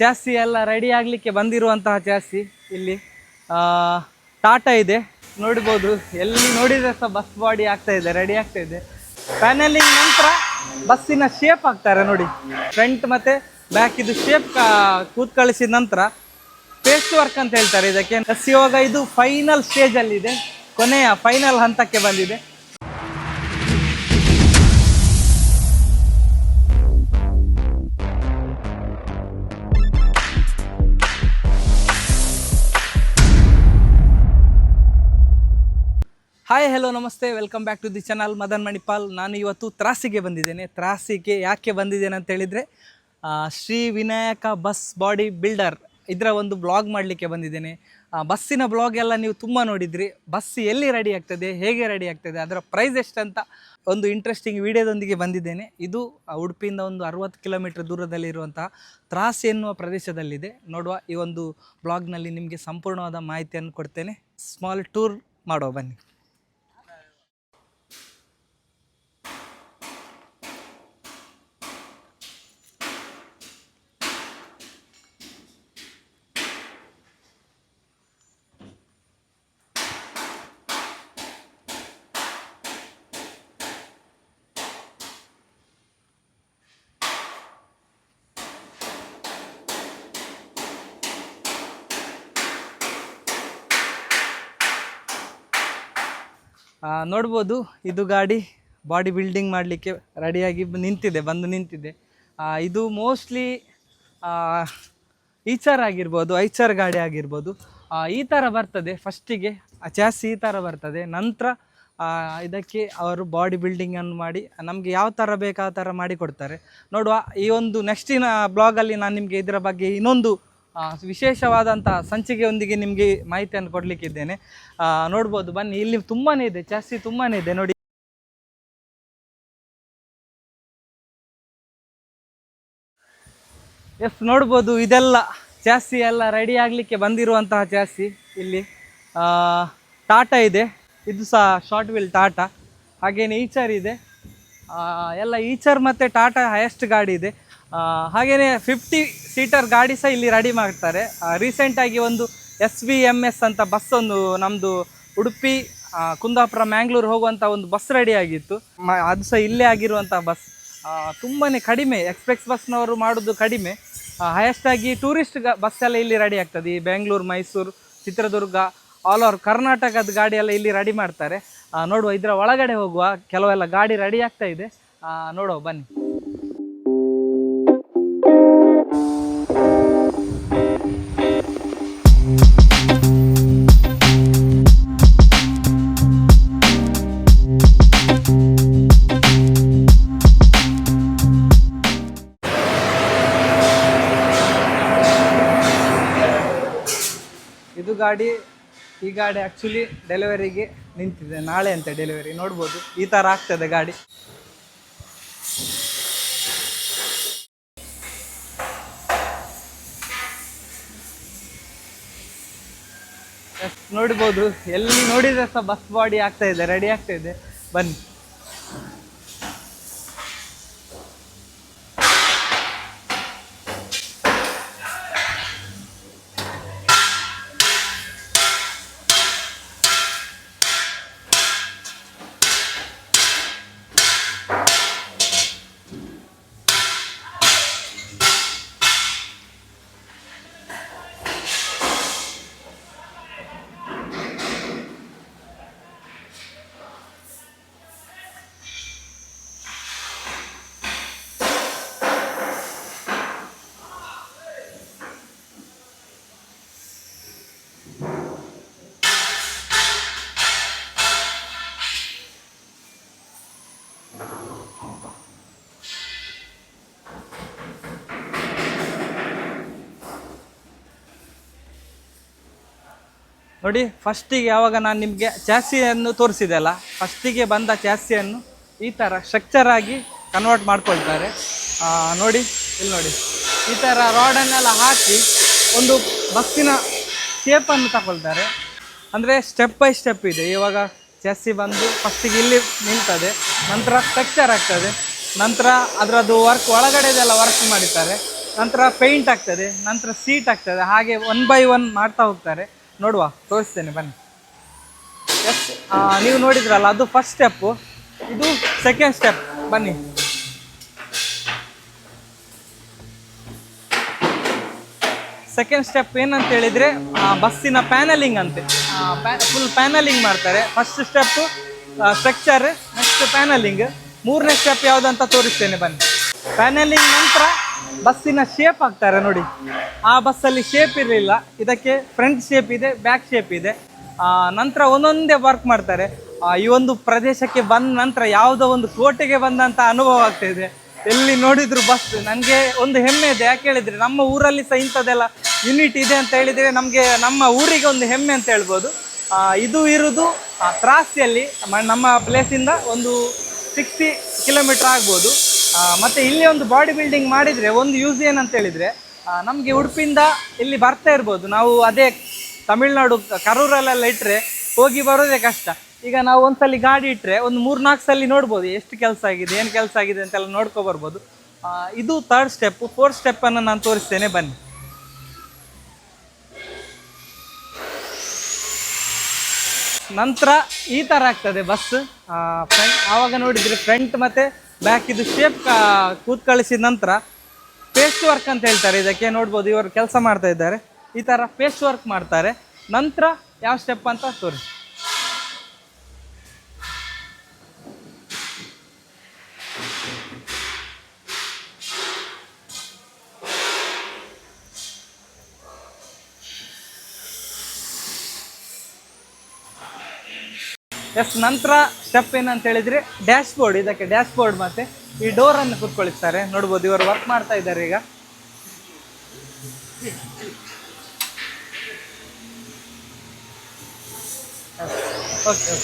Chassis ಎಲ್ಲ ready ಆಗಲಿಕ್ಕೆ ಬಂದಿರುವಂತಹ ಚಾಸಿ ಇಲ್ಲಿ ಟಾಟಾ ಇದೆ. ನೋಡ್ಬೋದು, ಎಲ್ಲಿ ನೋಡಿದ್ರೆ ಸಹ ಬಸ್ ಬಾಡಿ ಆಗ್ತಾ ಇದೆ ರೆಡಿ ಆಗ್ತಾ ಇದೆ. ಪ್ಯಾನಲಿಂಗ್ ನಂತರ ಬಸ್ಸಿನ ಶೇಪ್ ಆಗ್ತಾರೆ ನೋಡಿ. ಫ್ರಂಟ್ ಮತ್ತೆ ಬ್ಯಾಕ್ ಇದು ಶೇಪ್ ಕೂತ್ಕಳಿಸಿದ ನಂತರ ಪೇಸ್ಟ್ ವರ್ಕ್ ಅಂತ ಹೇಳ್ತಾರೆ ಇದಕ್ಕೆ. ಬಸ್ ಇದು ಫೈನಲ್ ಸ್ಟೇಜ್ ಅಲ್ಲಿ ಇದೆ. ಕೊನೆಯ ಫೈನಲ್ ಹಂತಕ್ಕೆ ಬಂದಿದೆ. ಹಾಯ್ ಹಲೋ ನಮಸ್ತೆ. Welcome back to the channel Madan Manipal ನಾನು ಇವತ್ತು ತ್ರಾಸಿಗೆ ಬಂದಿದ್ದೇನೆ. ತ್ರಾಸಿಗೆ ಯಾಕೆ ಬಂದಿದ್ದೇನೆ ಅಂತ ಹೇಳಿದರೆ Shri Vinayaka bus body builder ಇದರ ಒಂದು ಬ್ಲಾಗ್ ಮಾಡಲಿಕ್ಕೆ ಬಂದಿದ್ದೇನೆ. ಬಸ್ಸಿನ ಬ್ಲಾಗ್ ಎಲ್ಲ ನೀವು ತುಂಬ ನೋಡಿದ್ರಿ. ಬಸ್ ಎಲ್ಲಿ ರೆಡಿ ಆಗ್ತದೆ, ಹೇಗೆ ರೆಡಿ ಆಗ್ತದೆ, ಅದರ ಪ್ರೈಸ್ ಎಷ್ಟಂತ ಒಂದು ಇಂಟ್ರೆಸ್ಟಿಂಗ್ ವಿಡಿಯೋದೊಂದಿಗೆ ಬಂದಿದ್ದೇನೆ. ಇದು ಉಡುಪಿಯಿಂದ ಒಂದು ಅರುವತ್ತು ಕಿಲೋಮೀಟರ್ ದೂರದಲ್ಲಿರುವಂತಹ ತ್ರಾಸಿ ಎನ್ನುವ ಪ್ರದೇಶದಲ್ಲಿದೆ. ನೋಡುವ ಈ ಒಂದು ಬ್ಲಾಗ್ನಲ್ಲಿ ನಿಮಗೆ ಸಂಪೂರ್ಣವಾದ ಮಾಹಿತಿಯನ್ನು ಕೊಡ್ತೇನೆ. ಸ್ಮಾಲ್ ಟೂರ್ ಮಾಡುವ, ಬನ್ನಿ. ನೋಡ್ಬೋದು. ಇದು ಗಾಡಿ ಬಾಡಿ ಬಿಲ್ಡಿಂಗ್ ಮಾಡಲಿಕ್ಕೆ ರೆಡಿಯಾಗಿ ನಿಂತಿದೆ, ಬಂದು ನಿಂತಿದೆ. ಇದು ಮೋಸ್ಟ್ಲಿ ಈಚರ್ ಆಗಿರ್ಬೋದು, ಐಚರ್ ಗಾಡಿ ಆಗಿರ್ಬೋದು. ಈ ಥರ ಬರ್ತದೆ ಫಸ್ಟಿಗೆ. ಜಾಸ್ತಿ ಈ ಥರ ಬರ್ತದೆ. ನಂತರ ಇದಕ್ಕೆ ಅವರು ಬಾಡಿ ಬಿಲ್ಡಿಂಗನ್ನು ಮಾಡಿ, ನಮಗೆ ಯಾವ ಥರ ಬೇಕು ಆ ಥರ ಮಾಡಿಕೊಡ್ತಾರೆ ನೋಡುವ, ಈ ಒಂದು ನೆಕ್ಸ್ಟಿನ ಬ್ಲಾಗಲ್ಲಿ ನಾನು ನಿಮಗೆ ಇದರ ಬಗ್ಗೆ ಇನ್ನೊಂದು ಆ, ವಿಶೇಷವಾದಂಥ ಸಂಚಿಕೆಯೊಂದಿಗೆ ನಿಮಗೆ ಮಾಹಿತಿಯನ್ನು ಕೊಡಲಿಕ್ಕಿದ್ದೇನೆ. ನೋಡ್ಬೋದು ಬನ್ನಿ ಇಲ್ಲಿ ತುಂಬಾ ಇದೆ ಜಾಸ್ತಿ ತುಂಬಾ ಇದೆ ನೋಡಿ. ಎಸ್ ನೋಡ್ಬೋದು ಇದೆಲ್ಲ ಜಾಸ್ತಿ ಎಲ್ಲ ರೆಡಿ ಆಗಲಿಕ್ಕೆ ಬಂದಿರುವಂತಹ ಜಾಸ್ತಿ ಇಲ್ಲಿ. ಟಾಟಾ ಇದೆ ಇದು ಸಹ ಶಾರ್ಟ್ ವೀಲ್ ಟಾಟಾ. ಹಾಗೇನೆ ಈಚರ್ ಇದೆ. ಎಲ್ಲ ಈಚರ್ ಮತ್ತು ಟಾಟಾ ಹೈಯೆಸ್ಟ್ ಗಾಡಿ ಇದೆ. ಹಾಗೆಯೇ ಫಿಫ್ಟಿ ಸೀಟರ್ ಗಾಡಿ ಸಹ ಇಲ್ಲಿ ರೆಡಿ ಮಾಡ್ತಾರೆ. ರೀಸೆಂಟಾಗಿ ಒಂದು ಎಸ್ ವಿ ಎಂ ಎಸ್ ಅಂತ ಬಸ್ ಒಂದು ನಮ್ಮದು ಉಡುಪಿ ಕುಂದಾಪುರ ಮ್ಯಾಂಗ್ಳೂರು ಹೋಗುವಂಥ ಒಂದು ಬಸ್ ರೆಡಿ ಆಗಿತ್ತು. ಅದು ಸಹ ಇಲ್ಲೇ ಆಗಿರುವಂಥ ಬಸ್ ತುಂಬಾ ಕಡಿಮೆ ಎಕ್ಸ್ಪ್ರೆಸ್ ಬಸ್ನವರು ಮಾಡೋದು ಕಡಿಮೆ. ಹೈಯೆಸ್ಟ್ ಆಗಿ ಟೂರಿಸ್ಟ್ ಬಸ್ ಎಲ್ಲ ಇಲ್ಲಿ ರೆಡಿ ಆಗ್ತದೆ. ಈ ಬೆಂಗಳೂರು ಮೈಸೂರು ಚಿತ್ರದುರ್ಗ ಆಲ್ ಓವರ್ ಕರ್ನಾಟಕದ ಗಾಡಿ ಎಲ್ಲ ಇಲ್ಲಿ ರೆಡಿ ಮಾಡ್ತಾರೆ. ನೋಡುವ, ಇದರ ಒಳಗಡೆ ಹೋಗುವ ಕೆಲವೆಲ್ಲ ಗಾಡಿ ರೆಡಿ ಆಗ್ತಾ ಇದೆ. ನೋಡುವ, ಬನ್ನಿ. ಗಾಡಿ ಈ ಗಾಡಿ ಆ್ಯಕ್ಚುಲಿ ಡೆಲಿವರಿಗೆ ನಿಂತಿದೆ. ನಾಳೆ ಅಂತ ಡೆಲಿವರಿ ನೋಡ್ಬೋದು. ಈ ಥರ ಆಗ್ತದೆ ಗಾಡಿ. ನೋಡ್ಬೋದು. ಎಲ್ಲಿ ನೋಡಿದ್ರೆ ಸಹ ಬಸ್ ಬಾಡಿ ಆಗ್ತಾ ಇದೆ. ರೆಡಿ ಆಗ್ತಾ ಇದೆ. ಬನ್ನಿ. ನೋಡಿ ಫಸ್ಟಿಗೆ ಯಾವಾಗ ನಾನು ನಿಮಗೆ ಚಾಸಿಯನ್ನು ತೋರಿಸಿದೆ ಅಲ್ಲ ಫಸ್ಟಿಗೆ ಬಂದ ಚಾಸಿಯನ್ನು ಈ ಥರ ಸ್ಟ್ರಕ್ಚರ್ ಆಗಿ ಕನ್ವರ್ಟ್ ಮಾಡ್ಕೊಳ್ತಾರೆ. ನೋಡಿ, ಇಲ್ಲಿ ನೋಡಿ. ಈ ಥರ ರಾಡನ್ನೆಲ್ಲ ಹಾಕಿ ಒಂದು ಬಸ್ಸಿನ ಶೇಪನ್ನು ತಗೊಳ್ತಾರೆ. ಅಂದರೆ ಸ್ಟೆಪ್ ಬೈ ಸ್ಟೆಪ್ ಇದೆ. ಇವಾಗ ಚಾಸಿ ಬಂದು ಫಸ್ಟಿಗೆ ಇಲ್ಲಿ ನಿಲ್ತದೆ, ನಂತರ ಸ್ಟ್ರಕ್ಚರ್ ಆಗ್ತದೆ, ನಂತರ ಅದರದ್ದು ವರ್ಕ್ ಒಳಗಡೆದೆಲ್ಲ ವರ್ಕ್ ಮಾಡಿದ್ದಾರೆ ನಂತರ ಪೇಂಟ್ ಆಗ್ತದೆ, ನಂತರ ಸೀಟ್ ಆಗ್ತದೆ, ಹಾಗೆ ಒನ್ ಬೈ ಒನ್ ಮಾಡ್ತಾ ಹೋಗ್ತಾರೆ. ನೋಡುವ, ತೋರಿಸ್ತೇನೆ, ಬನ್ನಿ. ಎಸ್ ನೀವು ನೋಡಿದ್ರಲ್ಲ, ಅದು ಫಸ್ಟ್ ಸ್ಟೆಪ್ಪು ಇದು ಸೆಕೆಂಡ್ ಸ್ಟೆಪ್ ಬನ್ನಿ. ಸೆಕೆಂಡ್ ಸ್ಟೆಪ್ ಏನಂತ ಹೇಳಿದ್ರೆ ಬಸ್ಸಿನ ಪ್ಯಾನಲಿಂಗ್ ಅಂತೆ. ಫುಲ್ ಪ್ಯಾನಲಿಂಗ್ ಮಾಡ್ತಾರೆ. First step structure next paneling ಮೂರನೇ ಸ್ಟೆಪ್ ಯಾವುದಂತ ತೋರಿಸ್ತೇನೆ, ಬನ್ನಿ. ಪ್ಯಾನಲಿಂಗ್ ನಂತರ ಬಸ್ಸಿನ ಶೇಪ್ ಆಗ್ತಾರೆ ನೋಡಿ. ಆ ಬಸ್ಸಲ್ಲಿ ಶೇಪ್ ಇರಲಿಲ್ಲ. ಇದಕ್ಕೆ ಫ್ರಂಟ್ ಶೇಪ್ ಇದೆ ಬ್ಯಾಕ್ ಶೇಪ್ ಇದೆ. ನಂತರ ಒಂದೊಂದೇ ವರ್ಕ್ ಮಾಡ್ತಾರೆ. ಈ ಒಂದು ಪ್ರದೇಶಕ್ಕೆ ಬಂದ ನಂತರ ಯಾವುದೋ ಒಂದು ಕೋಟೆಗೆ ಬಂದಂತ ಅನುಭವ ಆಗ್ತಿದೆ ಎಲ್ಲಿ ನೋಡಿದ್ರು ಬಸ್ ನನಗೆ ಒಂದು ಹೆಮ್ಮೆ ಇದೆ. ಯಾಕೆ ಹೇಳಿದ್ರೆ, ನಮ್ಮ ಊರಲ್ಲಿ ಸಹ ಇಂಥದ್ದೆಲ್ಲ ಯೂನಿಟ್ ಇದೆ ಅಂತ ಹೇಳಿದ್ರೆ ನಮಗೆ ನಮ್ಮ ಊರಿಗೆ ಒಂದು ಹೆಮ್ಮೆ ಅಂತ ಹೇಳ್ಬೋದು. ಇದು ಇರುವುದು ತ್ರಾಸಿಯಲ್ಲಿ ನಮ್ಮ ಪ್ಲೇಸಿಂದ ಒಂದು ಸಿಕ್ಸ್ಟಿ ಕಿಲೋಮೀಟರ್ ಆಗ್ಬೋದು. ಮತ್ತೆ ಇಲ್ಲಿ ಒಂದು ಬಾಡಿ ಬಿಲ್ಡಿಂಗ್ ಮಾಡಿದರೆ ಒಂದು ಯೂಸ್ ಏನಂತ ಹೇಳಿದ್ರೆ ನಮಗೆ ಉಡುಪಿಯಿಂದ ಇಲ್ಲಿ ಬರ್ತಾ ಇರ್ಬೋದು. ನಾವು ಅದೇ ತಮಿಳ್ನಾಡು, ಕರೂರಲ್ಲೆಲ್ಲ ಇಟ್ಟರೆ ಹೋಗಿ ಬರೋದೇ ಕಷ್ಟ. ಈಗ ನಾವು ಒಂದ್ಸಲಿ ಗಾಡಿ ಇಟ್ಟರೆ ಒಂದು ಮೂರು ನಾಲ್ಕು ಸಲ ನೋಡ್ಬೋದು ಎಷ್ಟು ಕೆಲಸ ಆಗಿದೆ, ಏನು ಕೆಲಸ ಆಗಿದೆ ಅಂತೆಲ್ಲ ನೋಡ್ಕೊ ಬರ್ಬೋದು. ಇದು ಥರ್ಡ್ ಸ್ಟೆಪ್ ಫೋರ್ತ್ ಸ್ಟೆಪ್ಪನ್ನು ನಾನು ತೋರಿಸ್ತೇನೆ, ಬನ್ನಿ. ನಂತರ ಈ ಥರ ಆಗ್ತದೆ ಬಸ್. ಫ್ರಂಟ್ ಆವಾಗ ನೋಡಿದರೆ ಫ್ರಂಟ್ ಮತ್ತು ಬ್ಯಾಕ್ ಇದು ಶೇಪ್ ಕೂತ್ ಕಳಿಸಿದ ನಂತರ ಪೇಸ್ಟ್ ವರ್ಕ್ ಅಂತ ಹೇಳ್ತಾರೆ. ಇದಕ್ಕೆ ನೋಡ್ಬೋದು ಇವರು ಕೆಲಸ ಮಾಡ್ತಾ ಇದ್ದಾರೆ. ಈ ಥರ ಪೇಸ್ಟ್ ವರ್ಕ್ ಮಾಡ್ತಾರೆ. ನಂತರ ಯಾವ ಸ್ಟೆಪ್ ಅಂತ ತೋರಿಸಿ. ಎಸ್ ನಂತರ ಸ್ಟೆಪ್ ಏನಂತ ಹೇಳಿದ್ರೆ ಡ್ಯಾಶ್ ಬೋರ್ಡ್ ಇದಕ್ಕೆ ಡ್ಯಾಶ್ ಬೋರ್ಡ್ ಮತ್ತೆ ಈ ಡೋರ್ ಅನ್ನು ಕುತ್ಕೊಳಿಸ್ತಾರೆ. ನೋಡ್ಬೋದು, ಇವರು ವರ್ಕ್ ಮಾಡ್ತಾ ಇದ್ದಾರೆ ಈಗ. ಓಕೆ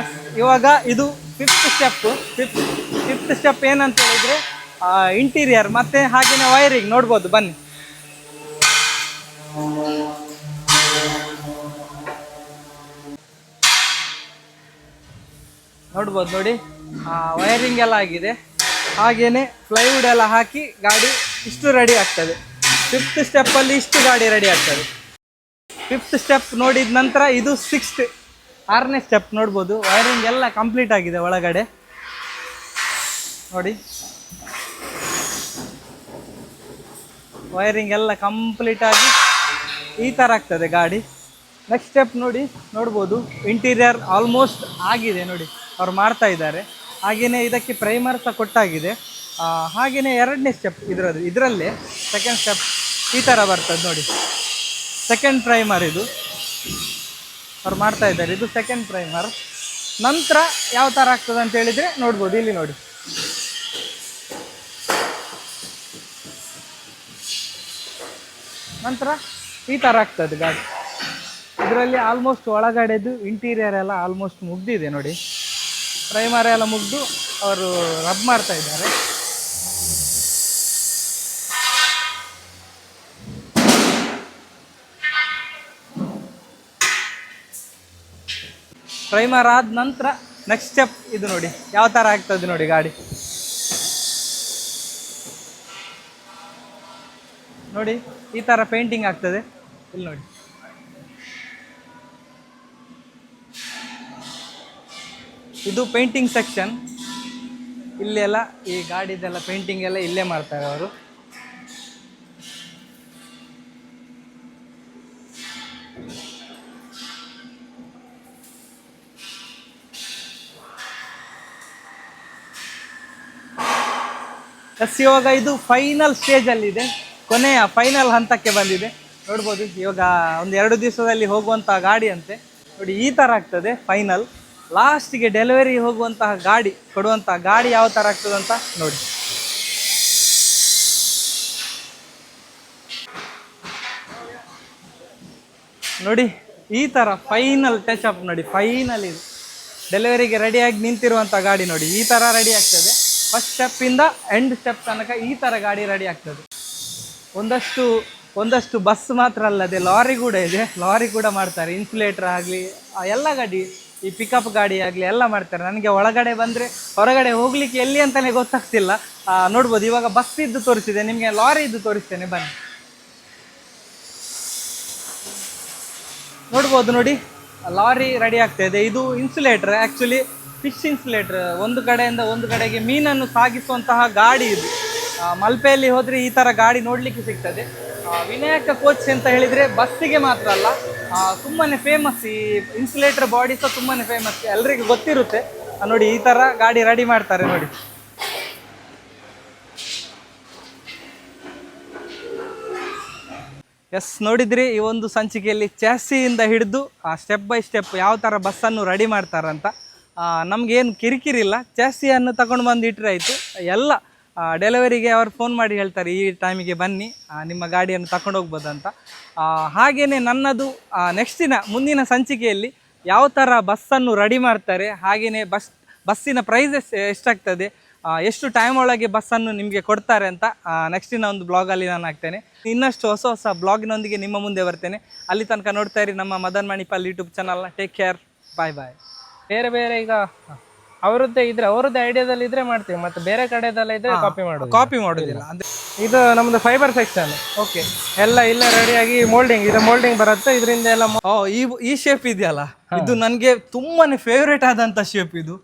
ಎಸ್ ಇವಾಗ ಇದು fifth step fifth fifth step ಏನಂತ ಹೇಳಿದ್ರೆ ಇಂಟೀರಿಯರ್ ಮತ್ತೆ ಹಾಗೇನೆ ವೈರಿಂಗ್ ನೋಡ್ಬೋದು, ಬನ್ನಿ. ನೋಡ್ಬೋದು ನೋಡಿ ವೈರಿಂಗ್ ಎಲ್ಲ ಆಗಿದೆ. ಹಾಗೇನೆ ಪ್ಲೈವುಡ್ ಎಲ್ಲ ಹಾಕಿ ಗಾಡಿ ಇಷ್ಟು ರೆಡಿ ಆಗ್ತದೆ. ಫಿಫ್ತ್ ಸ್ಟೆಪ್ಪಲ್ಲಿ ಇಷ್ಟು ಗಾಡಿ ರೆಡಿ ಆಗ್ತದೆ. ಫಿಫ್ತ್ ಸ್ಟೆಪ್ ನೋಡಿದ ನಂತರ ಇದು ಸಿಕ್ಸ್ತ್ ಆರನೇ ಸ್ಟೆಪ್ ನೋಡ್ಬೋದು. ವೈರಿಂಗ್ ಎಲ್ಲ ಕಂಪ್ಲೀಟ್ ಆಗಿದೆ ಒಳಗಡೆ. ನೋಡಿ. ವೈರಿಂಗ್ ಎಲ್ಲ ಕಂಪ್ಲೀಟ್ ಆಗಿ ಈ ಥರ ಆಗ್ತದೆ ಗಾಡಿ. ನೆಕ್ಸ್ಟ್ ಸ್ಟೆಪ್ ನೋಡಿ, ನೋಡ್ಬೋದು. ಇಂಟೀರಿಯರ್ ಆಲ್ಮೋಸ್ಟ್ ಆಗಿದೆ ನೋಡಿ. ಅವ್ರು ಮಾಡ್ತಾ ಇದ್ದಾರೆ. ಹಾಗೆಯೇ ಇದಕ್ಕೆ ಪ್ರೈಮರ್ ಸಹ ಕೊಟ್ಟಾಗಿದೆ. ಹಾಗೆಯೇ ಎರಡನೇ ಸ್ಟೆಪ್ ಇದರದ್ದು ಇದರಲ್ಲೇ ಸೆಕೆಂಡ್ ಸ್ಟೆಪ್ ಈ ಥರ ಬರ್ತದೆ ನೋಡಿ. ಸೆಕೆಂಡ್ ಪ್ರೈಮರ್ ಇದು. ಅವ್ರು ಮಾಡ್ತಾ ಇದ್ದಾರೆ. ಇದು ಸೆಕೆಂಡ್ ಪ್ರೈಮರ್ ನಂತರ ಯಾವ ಥರ ಆಗ್ತದೆ ಅಂತ ಹೇಳಿದರೆ ನೋಡ್ಬೋದು. ಇಲ್ಲಿ ನೋಡಿ. ನಂತರ ಈ ಥರ ಆಗ್ತದೆ ಗಾಡಿ. ಇದರಲ್ಲಿ ಆಲ್ಮೋಸ್ಟ್ ಒಳಗಡೆದು ಇಂಟೀರಿಯರ್ ಎಲ್ಲ ಆಲ್ಮೋಸ್ಟ್ ಮುಗ್ದಿದೆ ನೋಡಿ. ಪ್ರೈಮರ್ ಎಲ್ಲ ಮುಗ್ದು ಅವರು ರಬ್ ಮಾಡ್ತಾ ಇದ್ದಾರೆ. ಪ್ರೈಮರ್ ಆದ ನಂತರ ನೆಕ್ಸ್ಟ್ ಸ್ಟೆಪ್ ಇದು ನೋಡಿ. ಯಾವ ಥರ ಆಗ್ತದೆ ನೋಡಿ ಗಾಡಿ. ನೋಡಿ, ಈ ಥರ ಪೇಂಟಿಂಗ್ ಆಗ್ತದೆ. ಇಲ್ಲಿ ನೋಡಿ. ಇದು ಪೇಂಟಿಂಗ್ ಸೆಕ್ಷನ್ ಇಲ್ಲೆಲ್ಲ ಈ ಗಾಡಿದೆಲ್ಲ ಪೇಂಟಿಂಗ್ ಎಲ್ಲ ಇಲ್ಲೇ ಮಾಡ್ತಾರೆ ಅವರು. ಎಸ್ ಇವಾಗ ಇದು ಫೈನಲ್ ಸ್ಟೇಜಲ್ಲಿದೆ ಕೊನೆಯ ಫೈನಲ್ ಹಂತಕ್ಕೆ ಬಂದಿದೆ. ನೋಡ್ಬೋದು, ಇವಾಗ ಒಂದು ಎರಡು ದಿವಸದಲ್ಲಿ ಹೋಗುವಂತಹ ಗಾಡಿ ಅಂತೆ. ನೋಡಿ, ಈ ಥರ ಆಗ್ತದೆ ಫೈನಲ್ ಲಾಸ್ಟಿಗೆ ಡೆಲಿವರಿ ಹೋಗುವಂತಹ ಗಾಡಿ ಕೊಡುವಂತಹ ಗಾಡಿ ಯಾವ ಥರ ಆಗ್ತದೆ ಅಂತ ನೋಡಿ. ನೋಡಿ, ಈ ಥರ ಫೈನಲ್ ಟಚ್ ಅಪ್ ನೋಡಿ ಫೈನಲ್ ಇದು. ಡೆಲಿವರಿಗೆ ರೆಡಿಯಾಗಿ ನಿಂತಿರುವಂಥ ಗಾಡಿ ನೋಡಿ, ಈ ಥರ ರೆಡಿ ಆಗ್ತದೆ. ಫಸ್ಟ್ ಸ್ಟೆಪ್ಪಿಂದ ಎಂಡ್ ಸ್ಟೆಪ್ ತನಕ ಈ ಥರ ಗಾಡಿ ರೆಡಿ ಆಗ್ತದೆ. ಒಂದಷ್ಟು ಒಂದಷ್ಟು ಬಸ್ ಮಾತ್ರ ಅಲ್ಲದೆ ಲಾರಿ ಕೂಡ ಇದೆ. ಲಾರಿ ಕೂಡ ಮಾಡ್ತಾರೆ. ಇನ್ಸುಲೇಟರ್ ಆಗಲಿ ಎಲ್ಲ ಗಾಡಿ, ಈ ಪಿಕಪ್ ಗಾಡಿ ಆಗಲಿ ಎಲ್ಲ ಮಾಡ್ತಾರೆ. ನನಗೆ ಒಳಗಡೆ ಬಂದರೆ, ಹೊರಗಡೆ ಹೋಗ್ಲಿಕ್ಕೆ ಎಲ್ಲಿ ಅಂತಲೇ ಗೊತ್ತಾಗ್ತಿಲ್ಲ. ನೋಡ್ಬೋದು. ಇವಾಗ ಬಸ್ ಇದ್ದು ತೋರಿಸಿದೆ. ನಿಮಗೆ ಲಾರಿ ಇದ್ದು ತೋರಿಸ್ತೇನೆ. ಬನ್ನಿ. ನೋಡ್ಬೋದು ನೋಡಿ. ಲಾರಿ ರೆಡಿ ಆಗ್ತಾ ಇದೆ. ಇದು ಇನ್ಸುಲೇಟರ್ ಆ್ಯಕ್ಚುಲಿ ಫಿಶ್ ಇನ್ಸುಲೇಟರ್ ಒಂದು ಕಡೆಯಿಂದ ಒಂದು ಕಡೆಗೆ ಮೀನನ್ನು ಸಾಗಿಸುವಂತಹ ಗಾಡಿ ಇದು. ಮಲ್ಪೆಯಲ್ಲಿ ಹೋದರೆ ಈ ಥರ ಗಾಡಿ ನೋಡಲಿಕ್ಕೆ ಸಿಗ್ತದೆ. ವಿನಾಯಕ ಕೋಚ್ ಅಂತ ಹೇಳಿದರೆ ಬಸ್ಸಿಗೆ ಮಾತ್ರ ಅಲ್ಲ ತುಂಬಾ ಫೇಮಸ್ ಈ ಇನ್ಸುಲೇಟರ್ ಬಾಡಿ ಸಹ ತುಂಬಾ ಫೇಮಸ್ ಎಲ್ರಿಗೂ ಗೊತ್ತಿರುತ್ತೆ. ನೋಡಿ ಈ ಥರ ಗಾಡಿ ರೆಡಿ ಮಾಡ್ತಾರೆ ನೋಡಿ. ಎಸ್ ನೋಡಿದ್ರಿ, ಈ ಒಂದು ಸಂಚಿಕೆಯಲ್ಲಿ ಚಾಸಿಯಿಂದ ಹಿಡಿದು ಸ್ಟೆಪ್ ಬೈ ಸ್ಟೆಪ್ ಯಾವ ಥರ ಬಸ್ಸನ್ನು ರೆಡಿ ಮಾಡ್ತಾರಂತ. ನಮಗೇನು ಕಿರಿಕಿರಿ ಇಲ್ಲ. ಚಾಸಿಯನ್ನು ತಗೊಂಡು ಬಂದು ಇಟ್ಟರೆ ಆಯಿತು. ಎಲ್ಲ ಡೆಲಿವರಿಗೆ ಅವ್ರು ಫೋನ್ ಮಾಡಿ ಹೇಳ್ತಾರೆ, ಈ ಟೈಮಿಗೆ ಬನ್ನಿ ನಿಮ್ಮ ಗಾಡಿಯನ್ನು ತಕೊಂಡು ಹೋಗ್ಬೋದಂತ ಹಾಗೆಯೇ ನನ್ನದು ನೆಕ್ಸ್ಟ್ ದಿನ, ಮುಂದಿನ ಸಂಚಿಕೆಯಲ್ಲಿ ಯಾವ ಥರ ಬಸ್ಸನ್ನು ರೆಡಿ ಮಾಡ್ತಾರೆ ಹಾಗೆಯೇ ಬಸ್ ಬಸ್ಸಿನ ಪ್ರೈಸಸ್ ಎಷ್ಟಾಗ್ತದೆ ಎಷ್ಟು ಟೈಮ್ ಒಳಗೆ ಬಸ್ಸನ್ನು ನಿಮಗೆ ಕೊಡ್ತಾರೆ ಅಂತ ನೆಕ್ಸ್ಟಿನ ಒಂದು ಬ್ಲಾಗಲ್ಲಿ ನಾನು ಹಾಕ್ತೇನೆ. ಇನ್ನಷ್ಟು ಹೊಸ ಹೊಸ ಬ್ಲಾಗಿನೊಂದಿಗೆ ನಿಮ್ಮ ಮುಂದೆ ಬರ್ತೇನೆ. ಅಲ್ಲಿ ತನಕ ನೋಡ್ತಾ ಇರಿ ನಮ್ಮ ಮದನ್ ಮಣಿಪಾಲ್ ಯೂಟ್ಯೂಬ್ ಚಾನಲ್ನ ಟೇಕ್ ಕೇರ್ ಬಾಯ್ ಬಾಯ್ ಬೇರೆ ಬೇರೆ ಈಗ ಅವರದ್ದೇ ಇದ್ರೆ ಅವರದ್ದೇ ಐಡಿಯಾದಲ್ಲಿ ಇದ್ರೆ ಮಾಡ್ತೀವಿ. ಮತ್ತೆ ಬೇರೆ ಕಡೆದೆಲ್ಲ ಇದ್ರೆ ಕಾಪಿ ಮಾಡೋದು ಕಾಪಿ ಮಾಡೋದಿಲ್ಲ. ಅಂದ್ರೆ ಇದು ನಮ್ದು ಫೈಬರ್ ಸೆಕ್ಷನ್ ಓಕೆ ಎಲ್ಲ ಇಲ್ಲ ರೆಡಿಯಾಗಿ ಮೋಲ್ಡಿಂಗ್ ಇದು ಮೋಲ್ಡಿಂಗ್ ಬರುತ್ತೆ. ಇದರಿಂದ ಎಲ್ಲ ಓ ಈ ಈ ಶೇಪ್ ಇದೆಯಲ್ಲ? ಇದು ನನಗೆ ತುಂಬಾನೇ ಫೇವ್ರೇಟ್ ಆದಂತ ಶೇಪ್ ಇದು.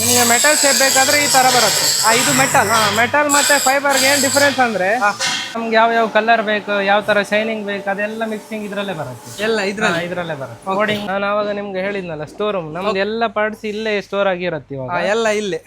ನಿಮ್ಗೆ ಮೆಟಲ್ ಶೇಪ್ ಬೇಕಾದ್ರೆ ಈ ತರ ಬರುತ್ತೆ. ಆ, ಇದು ಮೆಟಲ್ ಹಾ ಮೆಟಲ್ ಮತ್ತೆ ಫೈಬರ್ಗೆ ಏನ್ ಡಿಫರೆನ್ಸ್ ಅಂದ್ರೆ ನಮ್ಗೆ ಯಾವ ಯಾವ ಕಲರ್ ಬೇಕು ಯಾವ ತರ ಶೈನಿಂಗ್ ಬೇಕು ಅದೆಲ್ಲ ಮಿಕ್ಸಿಂಗ್ ಇದ್ರಲ್ಲೇ ಬರುತ್ತೆ. ಎಲ್ಲ ಹಾ, ಇದ್ರಲ್ಲೇ ಬರುತ್ತೆ. ಕೋಡಿಂಗ್ ನಾನು ಅವಾಗ ನಿಮ್ಗೆ ಹೇಳಿದ್ನಲ್ಲ ಸ್ಟೋರ್ ರೂಮ್ ನಮ್ದು ಎಲ್ಲ ಪಾರ್ಟ್ಸ್ ಇಲ್ಲೇ ಸ್ಟೋರ್ ಆಗಿರುತ್ತೆ ಇವಾಗ. ಎಲ್ಲ ಇಲ್ಲೇ.